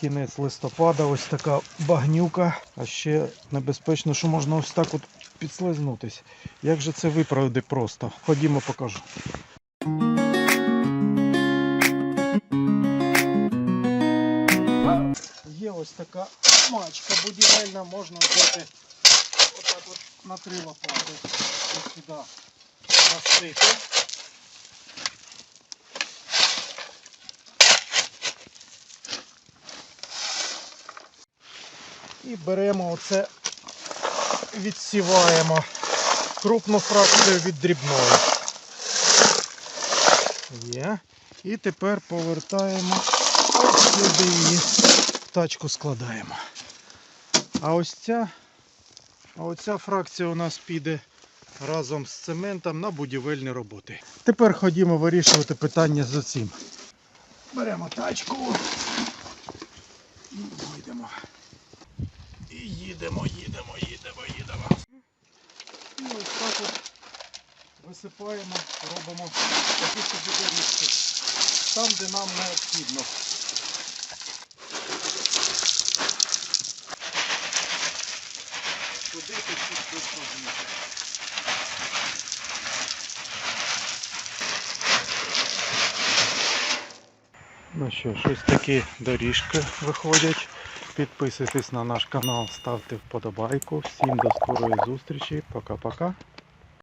Кінець листопада, ось така багнюка. А ще небезпечно, що можна ось так от підслизнутись. Як же це виправити просто? Ходімо, покажу. Є ось така мачка будівельна, можна взяти отак от на три лопати. Ось сюди насити. І беремо оце, відсіваємо крупну фракцію від дрібної. Є. І тепер повертаємо сюди її в тачку складаємо. А ось ця, а оця фракція у нас піде разом з цементом на будівельні роботи. Тепер ходімо вирішувати питання з цим. Беремо тачку і їдемо. І їдемо, їдемо, їдемо, їдемо. І ось так от висипаємо, робимо такі собі доріжки. Там, де нам необхідно. Туди тут швидко з'їхати. Ну що, щось такі доріжки виходять. Підписуйтесь на наш канал, ставте вподобайку. Всім до скорої зустрічі. Пока-пока.